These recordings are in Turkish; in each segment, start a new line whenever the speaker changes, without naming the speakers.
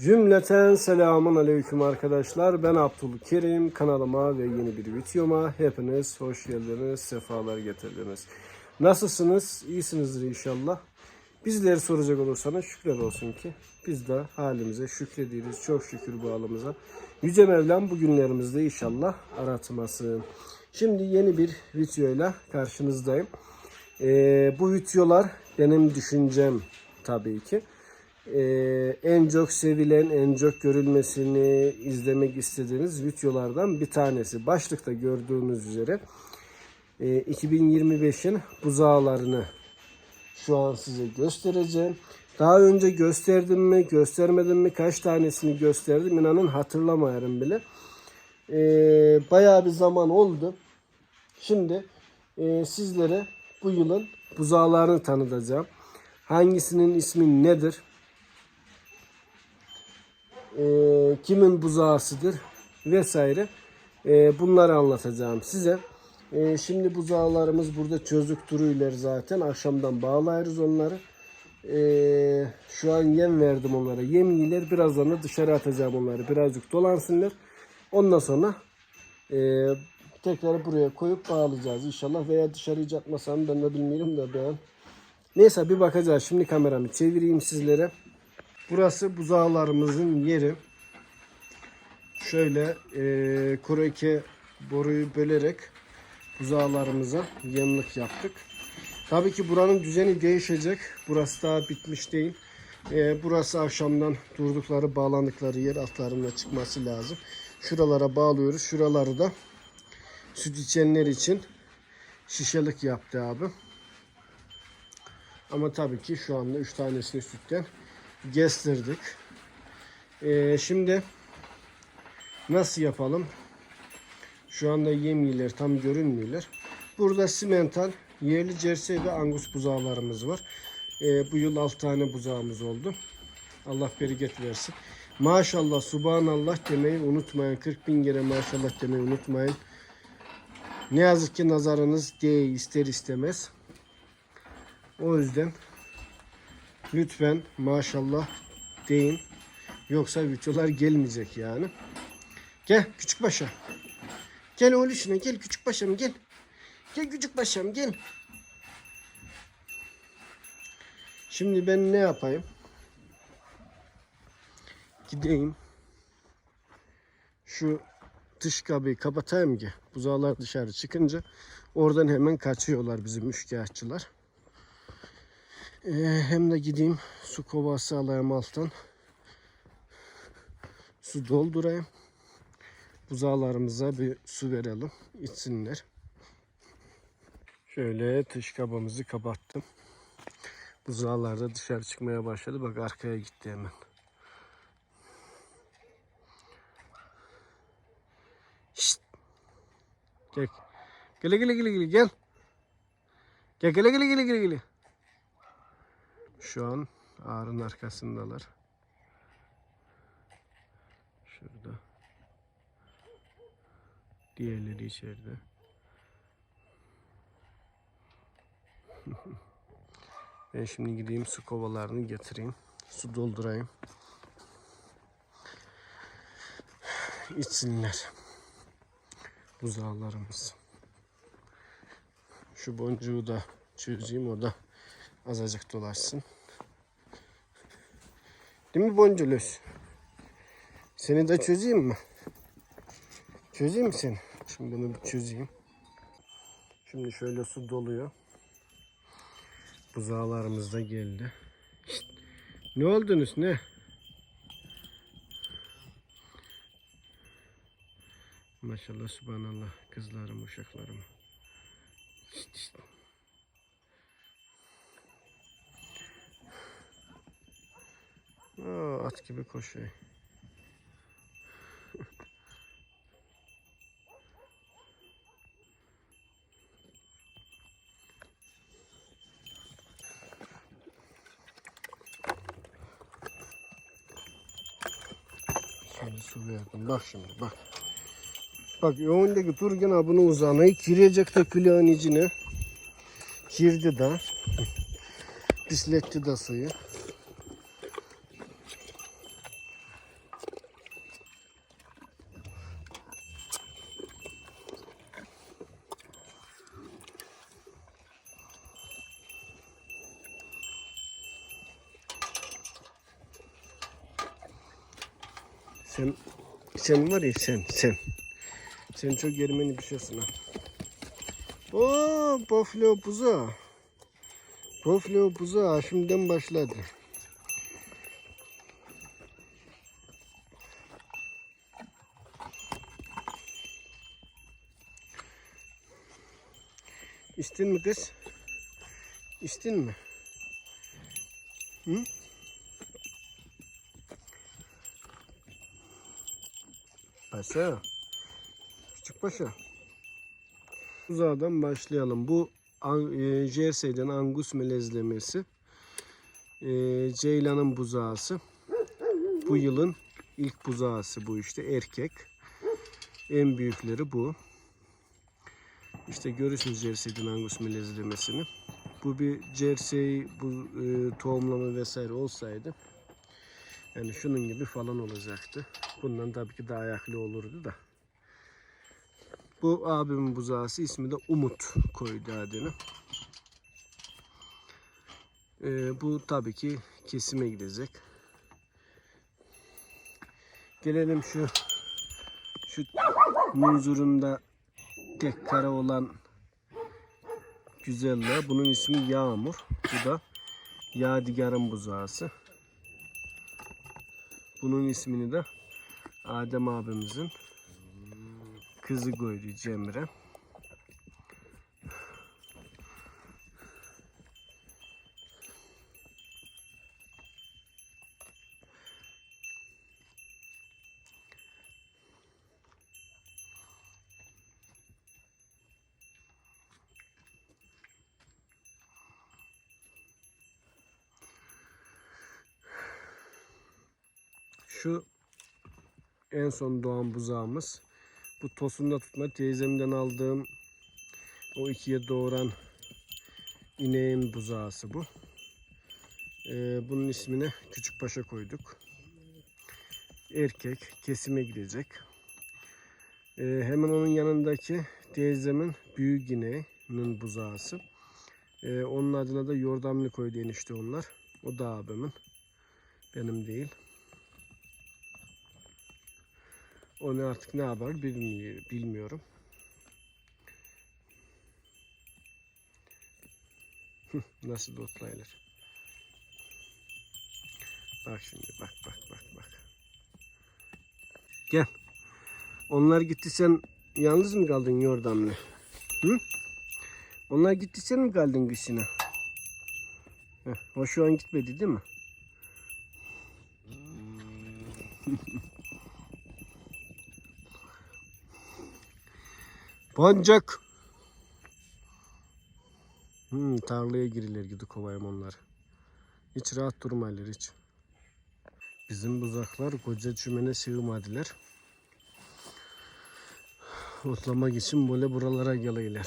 Cümleten selamun aleyküm arkadaşlar. Ben Abdülkerim. Kanalıma ve yeni bir videoma hepiniz hoş geldiniz, sefalar getirdiniz. Nasılsınız? İyisinizdir inşallah. Bizleri soracak olursanız şükür olsun ki biz de halimize şükrediyoruz. Çok şükür bu halimize. Yüce Mevlam bu günlerimizde inşallah aratmasın. Şimdi yeni bir videoyla karşınızdayım. Ee, bu videolar benim düşüncem tabii ki. Ee, en çok sevilen, en çok görülmesini izlemek istediğiniz videolardan bir tanesi. Başlıkta gördüğünüz üzere e, 2025'in buzağlarını şu an size göstereceğim. Daha önce gösterdim mi, göstermedim mi, kaç tanesini gösterdim inanın hatırlamayarım bile. Ee, bayağı bir zaman oldu. Şimdi e, sizlere bu yılın buzağlarını tanıtacağım. Hangisinin ismi nedir? E, kimin buzağısıdır vesaire e, bunları anlatacağım size. E, şimdi buzağlarımız burada çözük duruyorlar zaten. Akşamdan bağlayırız onları. E, şu an yem verdim onlara. Yem yiyorlar. Birazdan da dışarı atacağım onları. Birazcık dolansınlar. Ondan sonra e, tekrar buraya koyup bağlayacağız inşallah. Veya dışarıya atmasam ben de bilmiyorum da ben. Neyse bir bakacağız. Şimdi kameramı çevireyim sizlere. Burası buzağlarımızın yeri. Şöyle e, kureke boruyu bölerek buzağlarımıza yemlik yaptık. Tabii ki buranın düzeni değişecek. Burası daha bitmiş değil. E, burası akşamdan durdukları, bağlandıkları yer altlarına çıkması lazım. Şuralara bağlıyoruz. Şuraları da süt içenler için şişelik yaptı abi. Ama tabii ki şu anda 3 tanesini sütten gestirdik. Ee, şimdi nasıl yapalım? Şu anda yemliler tam görünmüyorlar. Burada simental, yerli cersey ve angus buzağlarımız var. Ee, bu yıl 6 tane buzağımız oldu. Allah bereket versin. Maşallah, subhanallah demeyi unutmayın. 40 bin kere maşallah demeyi unutmayın. Ne yazık ki nazarınız değil ister istemez. O yüzden lütfen maşallah deyin. Yoksa videolar gelmeyecek yani. Gel küçük başa. Gel oğlum şuna gel küçük başam gel. Gel küçük başam gel. Şimdi ben ne yapayım? Gideyim. Şu dış kapıyı kapatayım ki buzağlar dışarı çıkınca oradan hemen kaçıyorlar bizim müşkiyatçılar. Ee, hem de gideyim su kovası alayım alttan. Su doldurayım. Buzağlarımıza bir su verelim. içsinler. Şöyle dış kabımızı kapattım. Buzağlar da dışarı çıkmaya başladı. Bak arkaya gitti hemen. Şşt. Gel. Gele gele gele gele gel. Gel gele gele gele gele gele. Şu an ağrın arkasındalar. Şurada. Diğerleri içeride. ben şimdi gideyim su kovalarını getireyim. Su doldurayım. İçsinler. Buzağlarımız. Şu boncuğu da çözeyim o da azıcık dolaşsın. Değil mi Bonculus? Seni de çözeyim mi? Çözeyim mi seni? Şimdi bunu bir çözeyim. Şimdi şöyle su doluyor. Buzağlarımız da geldi. Şşt! Ne oldunuz ne? Maşallah subhanallah kızlarım uşaklarım. Şşt, şşt. Aa, at gibi koşuyor. Şimdi su verdim. Bak şimdi bak. Bak önündeki Turgen bunu uzanayı girecek de külahın içine. Girdi de. Pisletti de suyu. Sen sen var ya sen sen. Sen çok yermeni şeysin ha. Oo, poflo buza. Poflo buza şimdiden başladı. İçtin mi kız? İçtin mi? Hı? Paşa. Küçük paşa. Buzağdan başlayalım. Bu e, Jersey'den Angus melezlemesi. E, Ceylan'ın buzağısı. Bu yılın ilk buzağısı bu işte erkek. En büyükleri bu. İşte görürsünüz Jersey'den Angus melezlemesini. Bu bir Jersey bu e, tohumlama vesaire olsaydı yani şunun gibi falan olacaktı. Bundan tabii ki daha ayaklı olurdu da. Bu abimin buzağısı ismi de Umut koydu adını. Ee, bu tabii ki kesime gidecek. Gelelim şu şu munzurunda tek kara olan güzelle. Bunun ismi Yağmur. Bu da Yadigar'ın buzağısı. Bunun ismini de Adem abimizin kızı koydu Cemre. Şu en son doğan buzağımız. Bu tosunda tutma teyzemden aldığım o ikiye doğuran ineğin buzağısı bu. Ee, bunun ismini Küçük Paşa koyduk. Erkek kesime gidecek. Ee, hemen onun yanındaki teyzemin büyük ineğinin buzağısı. Ee, onun adına da yordamlı koydu enişte onlar. O da abimin. Benim değil. Onu artık ne yapar bilmi- bilmiyorum. Nasıl da otlayılır. Bak şimdi bak bak bak bak. Gel. Onlar gitti sen yalnız mı kaldın yordamlı? Hı? Onlar gitti sen mi kaldın kışına? Heh, o şu an gitmedi değil mi? Boncuk. Hmm, tarlaya girirler gidi kovayım onlar. Hiç rahat durmayırlar hiç. Bizim buzaklar koca çümene sığmadılar. Otlamak için böyle buralara geliyorlar.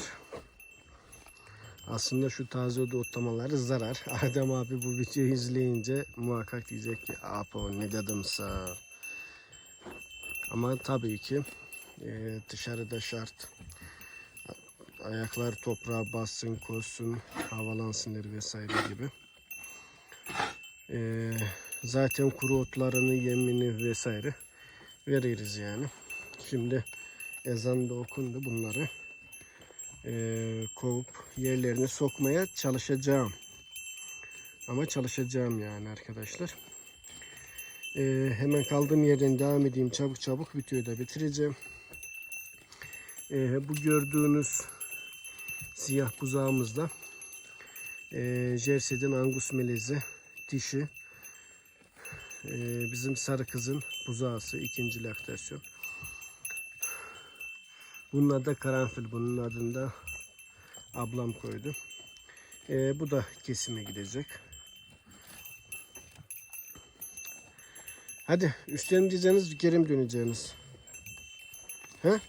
Aslında şu taze oda otlamaları zarar. Adem abi bu videoyu izleyince muhakkak diyecek ki Apo ne dedimse. Ama tabii ki e, dışarıda şart. Ayaklar toprağa bassın, koşsun, havalansınlar vesaire gibi. E, zaten kuru otlarını, yemini vesaire veririz yani. Şimdi ezan da okundu bunları e, kovup yerlerine sokmaya çalışacağım. Ama çalışacağım yani arkadaşlar. E, hemen kaldığım yerden devam edeyim çabuk çabuk videoyu da bitireceğim. E, bu gördüğünüz siyah buzağımızda e, Jersey'den Angus melezi dişi. E, bizim sarı kızın buzağısı ikinci laktasyon. Bunun adı da karanfil. Bunun adını da ablam koydu. E, bu da kesime gidecek. Hadi üstlerini diyeceğiniz geri mi döneceğiniz? He?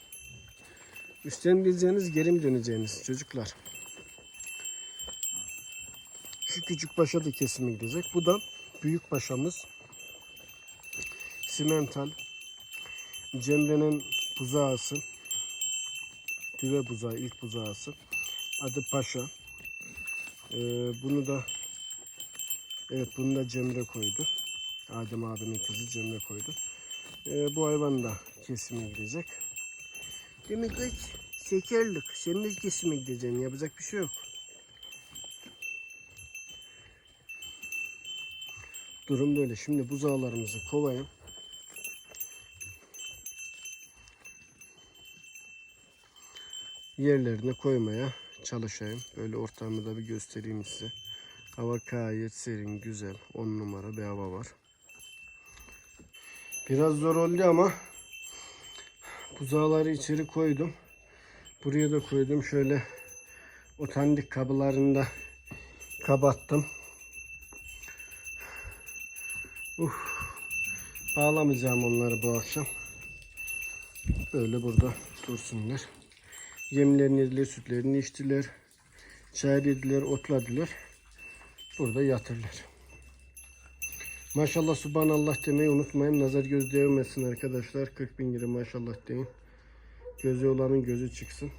Üstlerini diyeceğiniz geri mi döneceğiniz çocuklar? Şu küçük paşa da kesime gidecek. Bu da büyük paşamız. Simental. Cemre'nin buzağısı. Düve buzağı, ilk buzağısı. Adı Paşa. Ee, bunu da evet bunu da Cemre koydu. Adem abinin kızı Cemre koydu. Ee, bu hayvan da kesime gidecek. Demek ki şekerlik. Sen de kesime gideceksin. Yapacak bir şey yok. Durum böyle. Şimdi buzağlarımızı kovayım. Yerlerine koymaya çalışayım. Böyle ortamı da bir göstereyim size. Hava gayet serin, güzel. 10 numara bir hava var. Biraz zor oldu ama buzağları içeri koydum. Buraya da koydum. Şöyle otandik kabılarını da kapattım. Uf. Bağlamayacağım onları bu akşam. Böyle burada dursunlar. Yemlerini yediler, sütlerini içtiler. Çay yediler, otladılar. Burada yatırlar. Maşallah subhanallah demeyi unutmayın. Nazar göz değmesin arkadaşlar. 40 bin lira maşallah deyin. Gözü olanın gözü çıksın.